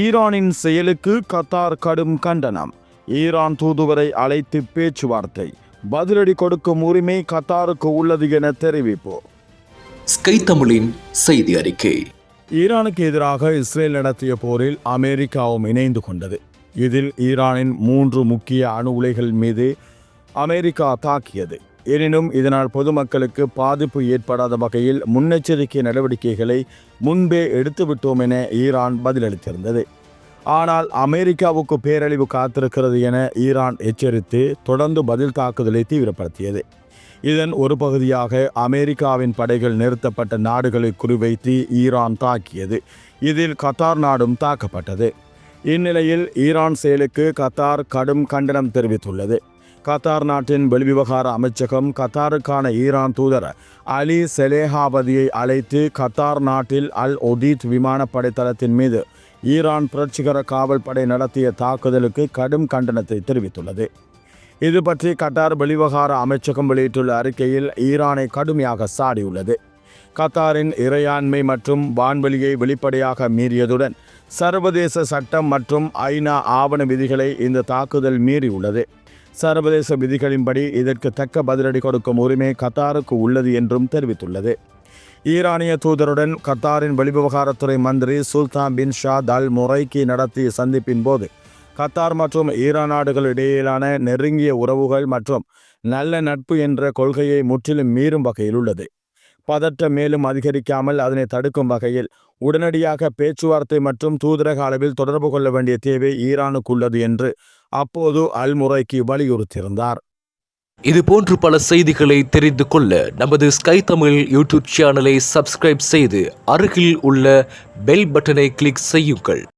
ஈரானின் செயலுக்கு கத்தார் கடும் கண்டனம். ஈரான் தூதுவரை அழைத்து பேச்சுவார்த்தை. பதிலடி கொடுக்கும் உரிமை கத்தாருக்கு உள்ளது என தெரிவிப்பு. ஸ்கை தமிழின் செய்தி அறிக்கை. ஈரானுக்கு எதிராக இஸ்ரேல் நடத்திய போரில் அமெரிக்காவும் இணைந்து கொண்டது. இதில் ஈரானின் மூன்று முக்கிய அணு உலைகள் மீது அமெரிக்கா தாக்கியது. எனினும் இதனால் பொதுமக்களுக்கு பாதிப்பு ஏற்படாத வகையில் முன்னெச்சரிக்கை நடவடிக்கைகளை முன்பே எடுத்துவிட்டோம் என ஈரான் பதிலளித்திருந்தது. ஆனால் அமெரிக்காவுக்கு பேரழிவு காத்திருக்கிறது என ஈரான் எச்சரித்து தொடர்ந்து பதில் தாக்குதலை தீவிரப்படுத்தியது. இதன் ஒரு பகுதியாக அமெரிக்காவின் படைகள் நிறுத்தப்பட்ட நாடுகளை குறிவைத்து ஈரான் தாக்கியது. இதில் கத்தார் நாடும் தாக்கப்பட்டது. இந்நிலையில் ஈரான் செயலுக்கு கத்தார் கடும் கண்டனம் தெரிவித்துள்ளது. கத்தார் நாட்டின் வெளிவிவகார அமைச்சகம் கத்தாருக்கான ஈரான் தூதர் அலி செலேஹாபதியை அழைத்து கத்தார் நாட்டில் அல் ஒதீத் விமானப்படை தளத்தின் மீது ஈரான் புரட்சிகர காவல்படை நடத்திய தாக்குதலுக்கு கடும் கண்டனத்தை தெரிவித்துள்ளது. இது பற்றி கட்டார் வெளிவகார அமைச்சகம் வெளியிட்டுள்ள அறிக்கையில் ஈரானை கடுமையாக சாடியுள்ளது. கத்தாரின் இறையாண்மை மற்றும் வான்வெளியை வெளிப்படையாக மீறியதுடன் சர்வதேச சட்டம் மற்றும் ஐநா ஆவண விதிகளை இந்த தாக்குதல் மீறியுள்ளது. சர்வதேச விதிகளின்படி இதற்கு தக்க பதிலடி கொடுக்கும் உரிமை கத்தாருக்கு உள்ளது என்றும் தெரிவித்துள்ளது. ஈரானிய தூதருடன் கத்தாரின் வெளிவிவகாரத்துறை மந்திரி சுல்தான் பின் ஷாத் அல் முறைக்கி நடத்திய சந்திப்பின் போது கத்தார் மற்றும் ஈரான் நாடுகளிடையிலான நெருங்கிய உறவுகள் மற்றும் நல்ல நட்பு என்ற கொள்கையை முற்றிலும் மீறும் வகையில் உள்ளது. பதற்றம் மேலும் அதிகரிக்காமல் அதனை தடுக்கும் வகையில் உடனடியாக பேச்சுவார்த்தை மற்றும் தூதரக அளவில் தொடர்பு கொள்ள வேண்டிய தேவை ஈரானுக்கு உள்ளது என்று அப்போது அல்முறைக்கு வலியுறுத்தியிருந்தார். இது போன்று பல செய்திகளை தெரிந்து கொள்ள நமது ஸ்கை தமிழ் யூடியூப் சேனலை சப்ஸ்கிரைப் செய்து அருகில் உள்ள பெல் பட்டனை கிளிக் செய்யுங்கள்.